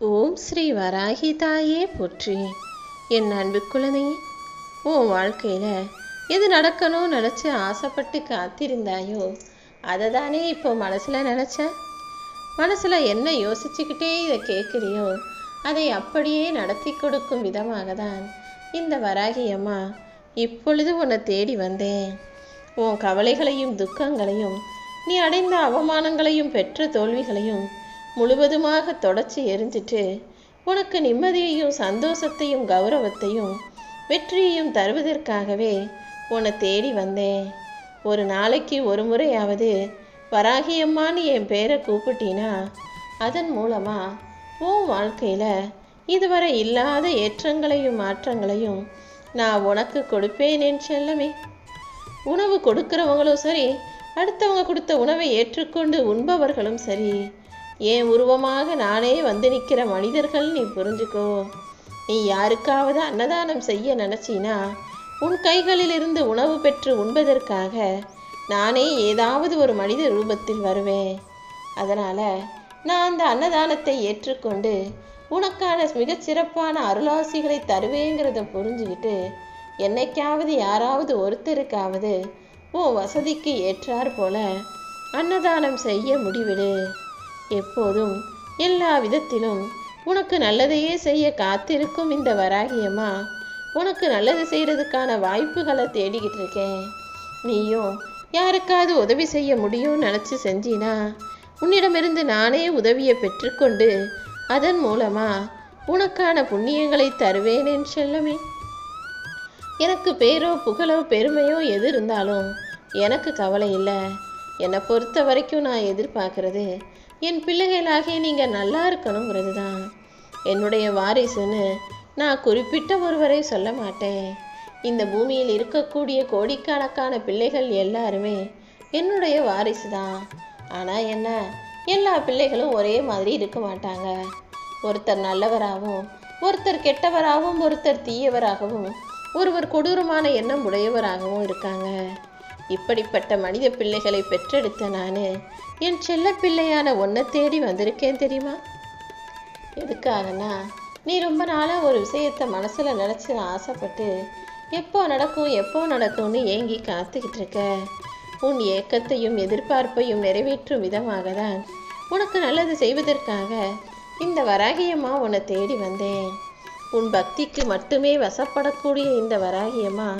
ஓம் ஸ்ரீ வராகி தாயே போற்றி. என் அன்பு குழந்தையே உன் வாழ்க்கையில் எது நடக்கணும் நினச்சி ஆசைப்பட்டு காத்திருந்தாயோ அதை தானே இப்போ மனசில் நினச்ச? மனசில் என்ன யோசிச்சுக்கிட்டே இதை கேட்குறியோ அதை அப்படியே நடத்தி கொடுக்கும் விதமாக தான் இந்த வராகி அம்மா இப்பொழுது உன்னை தேடி வந்தேன். உன் கவலைகளையும் துக்கங்களையும் நீ அடைந்த அவமானங்களையும் பெற்ற தோல்விகளையும் முழுவதுமாக தொடச்சி எரிஞ்சிட்டு உனக்கு நிம்மதியையும் சந்தோஷத்தையும் கௌரவத்தையும் வெற்றியையும் தருவதற்காகவே உன்னை தேடி வந்தேன். ஒரு நாளைக்கு ஒரு முறையாவது வராகியம்மான்னு என் பேரை கூப்பிட்டீனா அதன் மூலமாக உன் வாழ்க்கையில் இதுவரை இல்லாத ஏற்றங்களையும் மாற்றங்களையும் நான் உனக்கு கொடுப்பேன் என் செல்லமே. உணவு கொடுக்கிறவங்களும் சரி அடுத்தவங்க கொடுத்த உணவை ஏற்றுக்கொண்டு உண்பவர்களும் சரி என் உருவமாக நானே வந்து நிற்கிற மனிதர்கள் நீ புரிஞ்சுக்கோ. நீ யாருக்காவது அன்னதானம் செய்ய நினச்சினா உன் கைகளிலிருந்து உணவு பெற்று உண்பதற்காக நானே ஏதாவது ஒரு மனித ரூபத்தில் வருவேன். அதனால் நான் அந்த அன்னதானத்தை ஏற்றுக்கொண்டு உனக்கான மிகச்சிறப்பான அருளாசிகளை தருவேங்கிறத புரிஞ்சுக்கிட்டு என்னைக்காவது யாராவது ஒருத்தருக்காவது உன் வசதிக்கு ஏற்றார் போல அன்னதானம் செய்ய முடிவிடு. எப்போதும் எல்லா விதத்திலும் உனக்கு நல்லதையே செய்ய காத்திருக்கும் இந்த வராகியம்மா. உனக்கு நல்லது செய்கிறதுக்கான வாய்ப்புகளை தேடிக்கிட்டு இருக்கேன். நீயும் யாருக்காவது உதவி செய்ய முடியும்னு நினச்சி செஞ்சினா உன்னிடமிருந்து நானே உதவியை பெற்றுக்கொண்டு அதன் மூலமாக உனக்கான புண்ணியங்களை தருவேனேன் செல்லமே. எனக்கு பேரோ புகழோ பெருமையோ எது இருந்தாலும் எனக்கு கவலை இல்லை. என்னை பொறுத்த வரைக்கும் நான் எதிர்பார்க்கறது என் பிள்ளைகளாகிய நீங்கள் நல்லா இருக்கணுங்கிறது தான் என்னுடைய வாரிசுன்னு நான் குறிப்பிட்ட ஒருவரை சொல்ல மாட்டேன். இந்த பூமியில் இருக்கக்கூடிய கோடிக்கணக்கான பிள்ளைகள் எல்லாருமே என்னுடைய வாரிசு தான் ஆனால் என்ன எல்லா பிள்ளைகளும் ஒரே மாதிரி இருக்க மாட்டாங்க. ஒருத்தர் நல்லவராகவும் ஒருத்தர் கெட்டவராகவும் ஒருத்தர் தீயவராகவும் ஒருவர் கொடூரமான எண்ணம் உடையவராகவும் இருக்காங்க. இப்படிப்பட்ட மனித பிள்ளைகளை பெற்றெடுத்த நான் என் செல்ல பிள்ளையான ஒன்றை தேடி வந்திருக்கேன் தெரியுமா? எதுக்காகனா நீ ரொம்ப நாளாக ஒரு விஷயத்தை மனசில் நினச்சி ஆசைப்பட்டு எப்போ நடக்கும் எப்போ நடக்கும்னு ஏங்கி காத்துக்கிட்டு இருக்க. உன் ஏக்கத்தையும் எதிர்பார்ப்பையும் நிறைவேற்றும் விதமாக தான் உனக்கு நல்லது செய்வதற்காக இந்த வராகியம்மா உன்னை தேடி வந்தேன். உன் பக்திக்கு மட்டுமே வசப்படக்கூடிய இந்த வராகியம்மா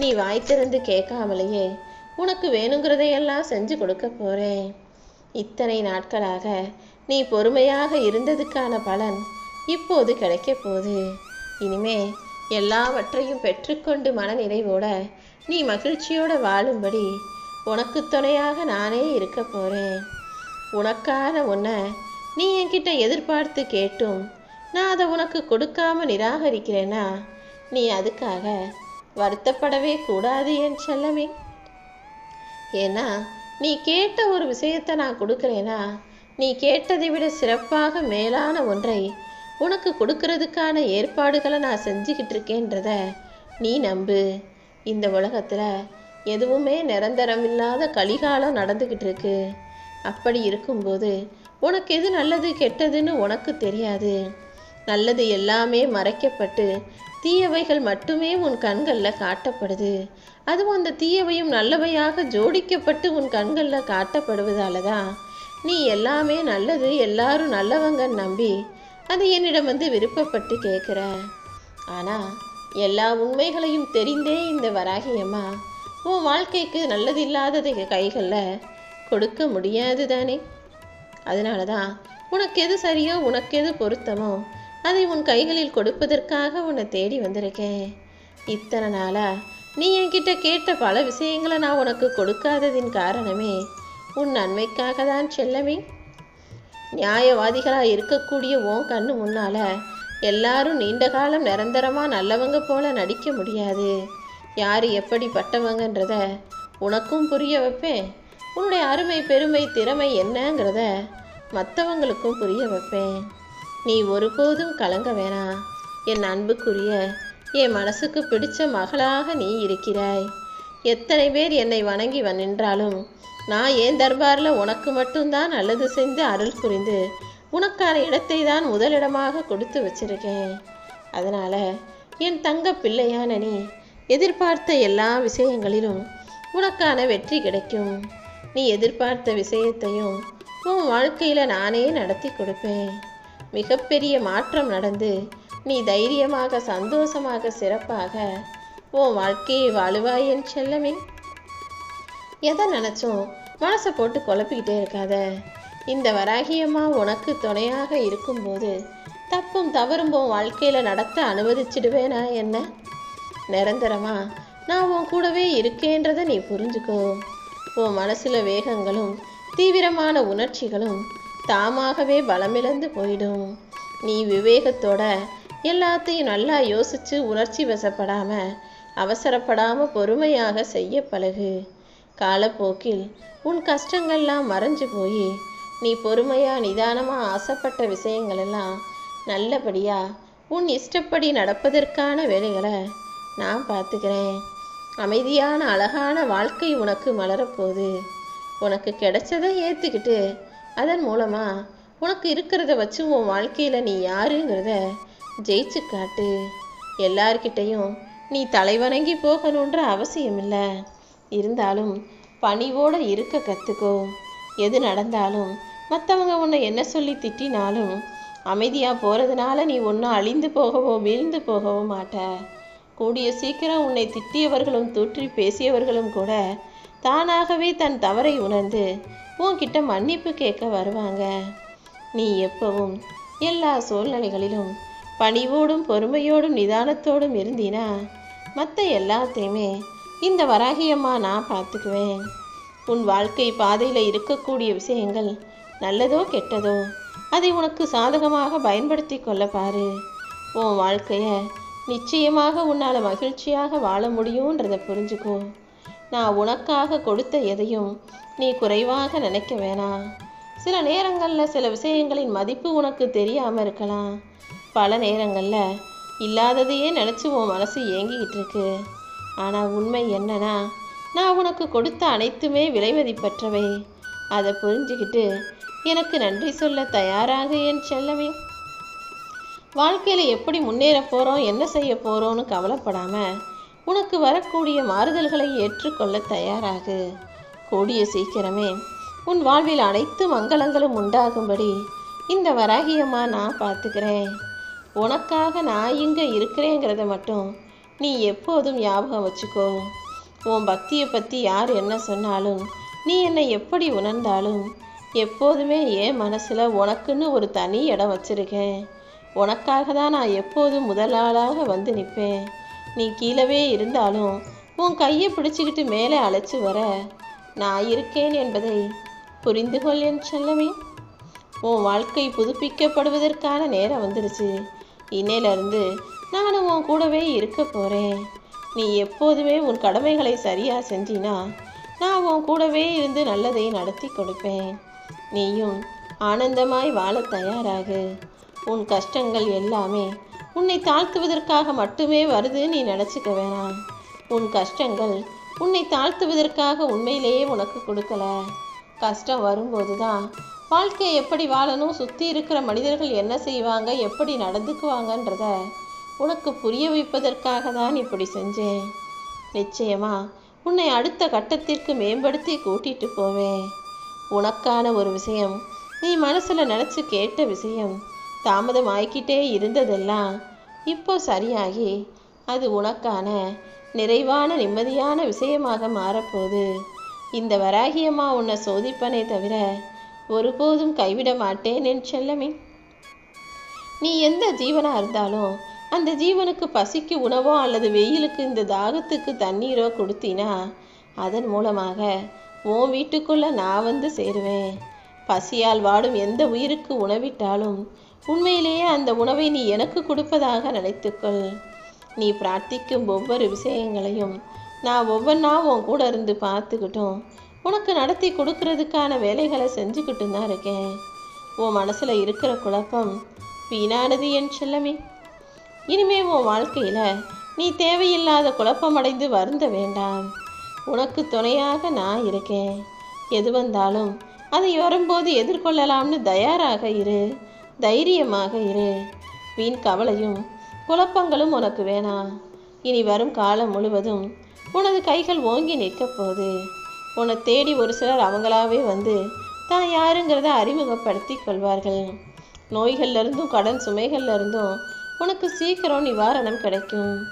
நீ வாய் திறந்து கேட்காமலேயே உனக்கு வேணுங்கிறதையெல்லாம் செஞ்சு கொடுக்க போகிறேன் இத்தனை நாட்களாக நீ பொறுமையாக இருந்ததுக்கான பலன் இப்போது கிடைக்க போகுது. இனிமே எல்லாவற்றையும் பெற்றுக்கொண்டு மனநிறைவோட நீ மகிழ்ச்சியோட வாழும்படி உனக்கு துணையாக நானே இருக்க போகிறேன் உனக்கான உன்னை நீ என்கிட்ட எதிர்பார்த்து கேட்டும். நான் அதை உனக்கு கொடுக்காம நிராகரிக்கிறேன்னா நீ அதுக்காக வருத்தப்படவே கூடாது என் செல்லமே. ஏன்னா நீ கேட்ட ஒரு விஷயத்தை நான் கொடுக்குறேன்னா நீ கேட்டதை விட சிறப்பாக மேலான ஒன்றை உனக்கு கொடுக்கறதுக்கான ஏற்பாடுகளை நான் செஞ்சுக்கிட்டு இருக்கேன்றத நீ நம்பு. இந்த உலகத்தில் எதுவுமே நிரந்தரம் இல்லாத கலிகாலம் நடந்துக்கிட்டு இருக்கு. அப்படி இருக்கும்போது உனக்கு எது நல்லது கெட்டதுன்னு உனக்கு தெரியாது. நல்லது எல்லாமே மறைக்கப்பட்டு தீயவைகள் மட்டுமே உன் கண்களில் காட்டப்படுது. அதுவும் அந்த தீயவையும் நல்லவையாக ஜோடிக்கப்பட்டு உன் கண்களில் காட்டப்படுவதால தான் நீ எல்லாமே நல்லது எல்லாரும் நல்லவங்கன்னு நம்பி அதை என்னிடம் வந்து விருப்பப்பட்டு கேட்குற ஆனால் எல்லா உண்மைகளையும் தெரிந்தே இந்த வராகியம்மா உன் வாழ்க்கைக்கு நல்லது இல்லாததை கைகளில் கொடுக்க முடியாது தானே அதனால தான் உனக்கு எது சரியோ உனக்கு எது பொருத்தமோ அதை உன் கைகளில் கொடுப்பதற்காக உன்னை தேடி வந்திருக்கேன். இத்தனை நாளா நீ என்கிட்ட கேட்ட பல விஷயங்களை நான் உனக்கு கொடுக்காததின் காரணமே உன் நன்மைக்காக தான் செல்லமே. நியாயவாதிகளாக இருக்கக்கூடிய உன் கண்ணு முன்னால் எல்லாரும் நீண்ட காலம் நிரந்தரமாக நல்லவங்க போல நடிக்க முடியாது. யார் எப்படிப்பட்டவங்கன்றத உனக்கும் புரிய வைப்பேன். உன்னுடைய அருமை பெருமை திறமை என்னங்கிறத மற்றவங்களுக்கும் புரிய வைப்பேன். நீ ஒருபோதும் கலங்க வேணாம் என் அன்புக்குரிய என் மனசுக்கு பிடிச்ச மகளாக நீ இருக்கிறாய். எத்தனை பேர் என்னை வணங்கி நின்றாலும் நான் ஏன் தர்பாரில் உனக்கு மட்டும்தான் நல்லது செஞ்சு அருள் புரிந்து உனக்கான இடத்தை தான் முதலிடமாக கொடுத்து வச்சிருக்கேன். அதனால் என் தங்க பிள்ளையான நீ எதிர்பார்த்த எல்லா விஷயங்களிலும் உனக்கான வெற்றி கிடைக்கும். நீ எதிர்பார்த்த விஷயத்தையும் உன் வாழ்க்கையில் நானே நடத்தி கொடுப்பேன். மிகப்பெரிய மாற்றம் நடந்து நீ தைரியமாக சந்தோஷமாக சிறப்பாக உன் வாழ்க்கையை வாழுவாய் என் செல்லமே. எதை நினச்சும் மனசை போட்டு குழப்பிக்கிட்டே இருக்காத. இந்த வராகியம்மா உனக்கு துணையாக இருக்கும்போது தப்பும் தவறும் உன் வாழ்க்கையில் நடத்த அனுமதிச்சிடுவேனா என்ன? நிரந்தரமா நான் உன் கூடவே இருக்கேன்றதை நீ புரிஞ்சுக்கோ. உன் மனசில் வேகங்களும் தீவிரமான உணர்ச்சிகளும் தாமாகவே பலமிழந்து போயிடும். நீ விவேகத்தோட எல்லாத்தையும் நல்லா யோசிச்சு உணர்ச்சி வசப்படாம அவசரப்படாம பொறுமையாக செய்ய பழகு. காலப்போக்கில் உன் கஷ்டங்கள்லாம் மறைஞ்சு போய் நீ பொறுமையா நிதானமா ஆசைப்பட்ட விஷயங்களெல்லாம் நல்லபடியாக நல்லபடியா உன் இஷ்டப்படி நடப்பதற்கான வேலைகளை நான் பார்த்துக்கிறேன். அமைதியான அழகான வாழ்க்கை உனக்கு மலரப்போகுது. உனக்கு கிடைச்சதை ஏற்றுக்கிட்டு அதன் மூலமா உனக்கு இருக்கிறத வச்சு உன் வாழ்க்கையில் நீ யாருங்கிறத ஜெயிச்சு காட்டு. எல்லார்கிட்டையும் நீ தலைவணங்கி போகணுன்ற அவசியம் இல்லை இருந்தாலும் பணிவோடு இருக்க கற்றுக்கோ எது நடந்தாலும் மற்றவங்க உன்னை என்ன சொல்லி திட்டினாலும் அமைதியாக போகிறதுனால நீ ஒன்றும் அழிந்து போகவோ வீழ்ந்து போகவோ மாட்ட. கூடிய சீக்கிரம் உன்னை திட்டியவர்களும் தூற்றி பேசியவர்களும் கூட தானாகவே தன் தவறை உணர்ந்து உன்கிட்ட மன்னிப்பு கேட்க வருவாங்க. நீ எப்பவும் எல்லா சூழ்நிலைகளிலும் பணிவோடும் பொறுமையோடும் நிதானத்தோடும் இருந்தீனா மற்ற எல்லாத்தையுமே இந்த வராகியம்மா நான் பார்த்துக்குவேன். உன் வாழ்க்கை பாதையில் இருக்கக்கூடிய விஷயங்கள் நல்லதோ கெட்டதோ அதை உனக்கு சாதகமாக பயன்படுத்தி கொள்ள பாரு. உன் வாழ்க்கையை நிச்சயமாக உன்னால் மகிழ்ச்சியாக வாழ முடியுன்றதை புரிஞ்சுக்கோ. நான் உனக்காக கொடுத்த எதையும் நீ குறைவாக நினைக்க வேணாம் சில நேரங்களில் சில விஷயங்களின் மதிப்பு உனக்கு தெரியாமல் இருக்கலாம். பல நேரங்களில் இல்லாததையே நினச்சி உன் மனசு ஏங்கிக்கிட்டு இருக்கு. ஆனால் உண்மை என்னன்னா நான் உனக்கு கொடுத்த அனைத்துமே விலை மதிப்பற்றவை. அதை புரிஞ்சுக்கிட்டு எனக்கு நன்றி சொல்ல தயாராக என் செல்லவே வாழ்க்கையில் எப்படி முன்னேற போகிறோம் என்ன செய்ய போகிறோன்னு கவலைப்படாமல் உனக்கு வரக்கூடிய மாறுதல்களை ஏற்றுக்கொள்ள தயாராகு. கூடிய சீக்கிரமே உன் வாழ்வில் அனைத்து மங்களங்களும் உண்டாகும்படி இந்த வராகியம்மா நான் பார்த்துக்கிறேன். உனக்காக நான் இங்கே இருக்கிறேங்கிறத மட்டும் நீ எப்போதும் ஞாபகம் வச்சுக்கோ. உன் பக்தியை பற்றி யார் என்ன சொன்னாலும் நீ என்னை எப்படி உணர்ந்தாலும் எப்போதுமே என் மனசில் உனக்குன்னு ஒரு தனி இடம் வச்சிருக்கேன். உனக்காக தான் நான் எப்போதும் முதலாளாக வந்து நிற்பேன். நீ கீழவே இருந்தாலும் உன் கையை பிடிச்சிக்கிட்டு மேலே அழைச்சி வர. நான் இருக்கேன் என்பதை புரிந்து கொள் என் செல்லமே. உன் வாழ்க்கை புதுப்பிக்கப்படுவதற்கான நேரம் வந்துடுச்சு. இன்னையிலிருந்து நானும் உன் கூடவே இருக்க போகிறேன் நீ எப்போதுமே உன் கடமைகளை சரியாக செஞ்சினா நான் உன் கூடவே இருந்து நல்லதை நடத்தி கொடுப்பேன். நீயும் ஆனந்தமாய் வாழ தயாராகு. உன் கஷ்டங்கள் எல்லாமே உன்னை தாழ்த்துவதற்காக மட்டுமே வருது நீ நினச்சிக்க வேணாம். உன் கஷ்டங்கள் உன்னை தாழ்த்துவதற்காக உண்மையிலேயே உனக்கு கொடுக்கல. கஷ்டம் வரும்போது தான் வாழ்க்கையை எப்படி வாழணும் சுற்றி இருக்கிற மனிதர்கள் என்ன செய்வாங்க எப்படி நடந்துக்குவாங்கன்றத உனக்கு புரிய வைப்பதற்காக தான் இப்படி செஞ்சேன். நிச்சயமா உன்னை அடுத்த கட்டத்திற்கு மேம்படுத்தி கூட்டிட்டு போவேன். உனக்கான ஒரு விஷயம் நீ மனசில் நினச்சி கேட்ட விஷயம் தாமதமாய்கிட்டே இருந்ததெல்லாம் இப்போ சரியாகி அது உனக்கான நிறைவான நிம்மதியான விஷயமாக மாறப்போது இந்த வராகியம்மா உன்னை சோதிப்பனே தவிர ஒருபோதும் கைவிட மாட்டேன் என் செல்லமே. நீ எந்த ஜீவனா இருந்தாலும் அந்த ஜீவனுக்கு பசிக்கு உணவோ அல்லது வெயிலுக்கு இந்த தாகத்துக்கு தண்ணீரோ கொடுத்தினா அதன் மூலமாக உன் வீட்டுக்குள்ள நான் வந்து சேருவேன். பசியால் வாடும் எந்த உயிருக்கு உணவிட்டாலும் உண்மையிலேயே அந்த உணவை நீ எனக்கு கொடுப்பதாக நினைத்துக்கொள். நீ பிரார்த்திக்கும் ஒவ்வொரு விஷயங்களையும் நான் ஒவ்வொன்றா உன் கூட இருந்து பார்த்துக்கிட்டும். உனக்கு நடத்தி கொடுக்கறதுக்கான வேலைகளை செஞ்சுக்கிட்டு தான் இருக்கேன். உன் மனசில் இருக்கிற குழப்பம் வீணானது என் செல்லமே. இனிமே உன் வாழ்க்கையில் நீ தேவையில்லாத குழப்பமடைந்து வருந்த வேண்டாம். உனக்கு துணையாக நான் இருக்கேன். எது வந்தாலும் அதை வரும்போது எதிர்கொள்ளலாம்னு தயாராக இரு. தைரியமாக இரு. வீண் கவலையும் குழப்பங்களும் உனக்கு வேணாம் இனி வரும் காலம் முழுவதும் உனது கைகள் ஓங்கி நிற்கப் போகுது. உன்னை தேடி ஒரு சிலர் அவங்களாவே வந்து தான் யாருங்கிறத அறிமுகப்படுத்தி கொள்வார்கள். நோய்கள்ல இருந்தும் கடன் சுமைகள்லேருந்தும் உனக்கு சீக்கிரம் நிவாரணம் கிடைக்கும்.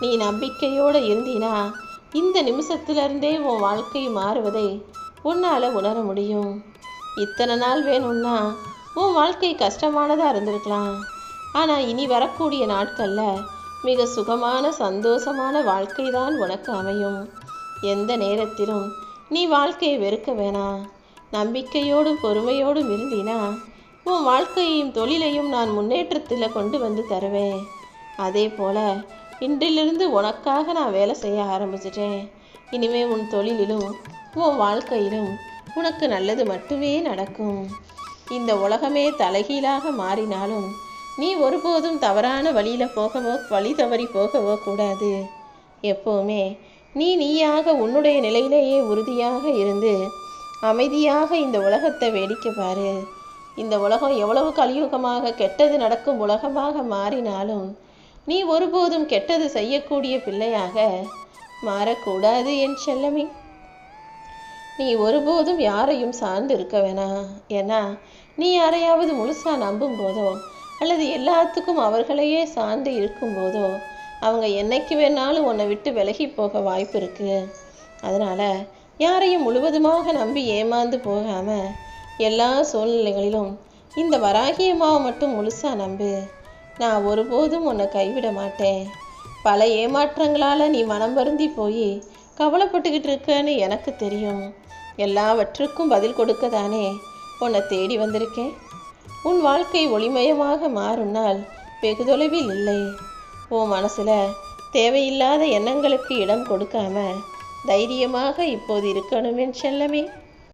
நீ நம்பிக்கையோடு இருந்தினா இந்த நிமிஷத்திலிருந்தே உன் வாழ்க்கை மாறுவதை உன்னால் உணர முடியும். இத்தனை நாள் வேணும்னா உன் வாழ்க்கை கஷ்டமானதாக இருந்திருக்கலாம். ஆனால் இனி வரக்கூடிய நாட்களில் மிக சுகமான சந்தோஷமான வாழ்க்கை தான் உனக்கு அமையும். எந்த நேரத்திலும் நீ வாழ்க்கையை வெறுக்க வேணாம் நம்பிக்கையோடும் பொறுமையோடும் இருந்தினா உன் வாழ்க்கையையும் தொழிலையும் நான் முன்னேற்றத்தில் கொண்டு வந்து தருவேன். அதே போல் இன்றிலிருந்து உனக்காக நான் வேலை செய்ய ஆரம்பிச்சிட்டேன். இனிமே உன் தொழிலிலும் உன் வாழ்க்கையிலும் உனக்கு நல்லது மட்டுமே நடக்கும். இந்த உலகமே தலைகீழாக மாறினாலும் நீ ஒருபோதும் தவறான வழியில் போகவோ வழி தவறி போகவோ கூடாது. எப்போவுமே நீ நீயாக உன்னுடைய நிலையிலேயே உறுதியாக இருந்து அமைதியாக இந்த உலகத்தை வேடிக்கை பாரு. இந்த உலகம் எவ்வளவு கலியுகமாக கெட்டது நடக்கும் உலகமாக மாறினாலும் நீ ஒருபோதும் கெட்டது செய்யக்கூடிய பிள்ளையாக மாறக்கூடாது என் செல்லமே. நீ ஒருபோதும் யாரையும் சார்ந்து இருக்க வேணாம் ஏன்னா நீ யாரையாவது முழுசாக நம்பும் போதோ அல்லது எல்லாத்துக்கும் அவர்களையே சார்ந்து இருக்கும் போதோ அவங்க என்னைக்கு வேணாலும் உன்னை விட்டு விலகி போக வாய்ப்பு இருக்கு. அதனால் யாரையும் முழுவதுமாக நம்பி ஏமாந்து போகாமல் எல்லா சூழ்நிலைகளிலும் இந்த வராகியமாவை மட்டும் முழுசாக நம்பு. நான் ஒருபோதும் உன்னை கைவிட மாட்டேன். பல ஏமாற்றங்களால் நீ மனம் வருந்தி போய் கவலைப்பட்டுக்கிட்டு இருக்கன்னு எனக்கு தெரியும். எல்லாவற்றுக்கும் பதில் கொடுக்க தானே உன்னை தேடி வந்திருக்கேன். உன் வாழ்க்கை ஒளிமயமாக மாறும் நாள் வெகு தொலைவில் இல்லை. உன் மனசில் தேவையில்லாத எண்ணங்களுக்கு இடம் கொடுக்காம தைரியமாக இப்போது இருக்கணுமே செல்லமே.